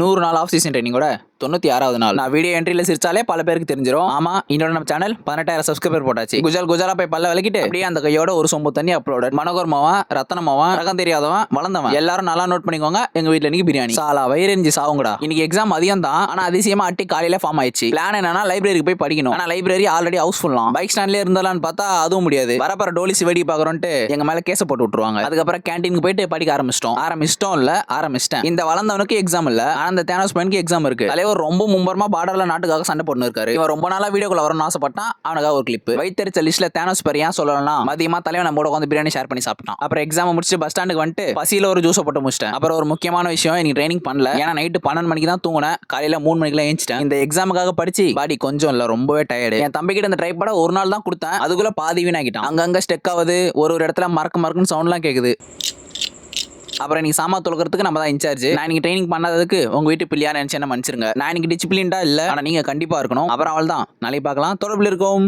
நூறு நாள் of season ட்ரைனிங்கோட தொண்ணூத்தி ஆறாவது நாள். நான் வீடியோ என்ட்ரியில் சிரிச்சாலே பல பேருக்கு தெரிஞ்சிடும் ஆமா இன்னொரு நம்ம சேனல் பதினெட்டாயிரம் சப்ஸ்கிரைபர் போட்டாச்சு. குஜால் குஜாலா போய் பல்ல விளக்கிட்டு அப்படியே அந்த கையோட ஒரு சொம்பு தண்ணி அப்லோட் மனோகர்மாவன் ரத்தனமாவன் ரகம் தெரியாதவன் வளர்ந்தவன். எல்லாரும் நல்லா நோட் பண்ணிக்கோங்க. எங்க வீட்டில் இன்னைக்கு பிரியாணி. சாலா வயிறெஞ்சி சாவுங்கடா. இன்னைக்கு எக்ஸாம் அதிகம் தான். ஆனா அதிசயமா அட்டி காலையில ஃபார்ம் ஆயிடுச்சு. பிளான் என்னன்னா லைப்ரரிக்கு போய் படிக்கணும். ஆனா லைப்ரரி ஆல்ரெடி ஹவுஸ் ஃபுல்லாம் பைக் ஸ்டாண்ட்லயே இருந்தாலான்னு பார்த்தா அதுவும் முடியாது. வரப்பற டோலி சிவடி பாக்குறோன்ட்டு எங்க மேல கேஸை போட்டு விட்டுருவாங்க. அதுக்கப்புறம் கேண்டீனுக்கு போயிட்டு படிக்க ஆரம்பிச்சிட்டோம். ஆரம்பிச்சிட்டோம் இல்ல ஆரம்பிச்சிட்டேன். இந்த வளர்ந்தவனுக்கு எக்ஸாம் இல்ல. அந்த தேனோஸ் பையனுக்கு எக்ஸாம் இருக்கு. தலைவர் ரொம்ப மும்பரமா பார்டர்ல நாட்டுக்காக சண்டை போட்டு இருக்காரு இவன் ரொம்ப நாளா வீடியோக்குள்ள வரணும்னு ஆசைப்பட்டான். அவனுக்காக ஒரு கிளிப் வைத்தறிச்ச லிஸ்ட்ல தேனோஸ் பேர் ஏன் சொல்லலாம் மதியமா தலைவன் நம்ம உட்காந்து பிரியாணி ஷேர் பண்ணி சாப்பிட்டான். அப்புறம் எக்ஸாம் முடிச்சு பஸ் ஸ்டாண்டுக்கு வந்துட்டு பசியில ஒரு ஜூஸை போட்டு முடிச்சிட்டேன். அப்புறம் ஒரு முக்கியமான விஷயம் எனக்கு ட்ரைனிங் பண்ணல. ஏன்னா நைட்டு பன்னெண்டு மணிக்கு தான் தூங்கினேன். காலையில மூணு மணிக்கெல்லாம் ஏஞ்சிட்டேன். இந்த எக்ஸாமுக்காக படிச்சு பாடி கொஞ்சம் இல்ல ரொம்பவே டயர்டு என் தம்பி கிட்ட இந்த ட்ரை பட ஒரு நாள் தான் கொடுத்தேன். அதுக்குள்ள பாதி வீணாக்கிட்டான். அங்கங்க ஸ்டெக் ஆகுது ஒரு ஒரு இடத்துல மறக்க மறக்குன்னு சவுண்ட்லாம் கேக்குது. அப்புறம் நீ சாமா தொழுக்கிறதுக்கு நம்ம தான் இன்சார்ஜ் நான் இன்னைக்கு ட்ரைனிங் பண்ணாததுக்கு உங்க வீட்டு பிள்ளையா நினைச்சு என்ன மன்னிச்சிருங்க. நான் இன்னைக்கு டிசிப்ளின்டா இல்ல. ஆனா நீங்க கண்டிப்பா இருக்கணும். அப்புறம் அவள் தான் நாளைக்கு பார்க்கலாம். தொடர்பில் இருக்கும்.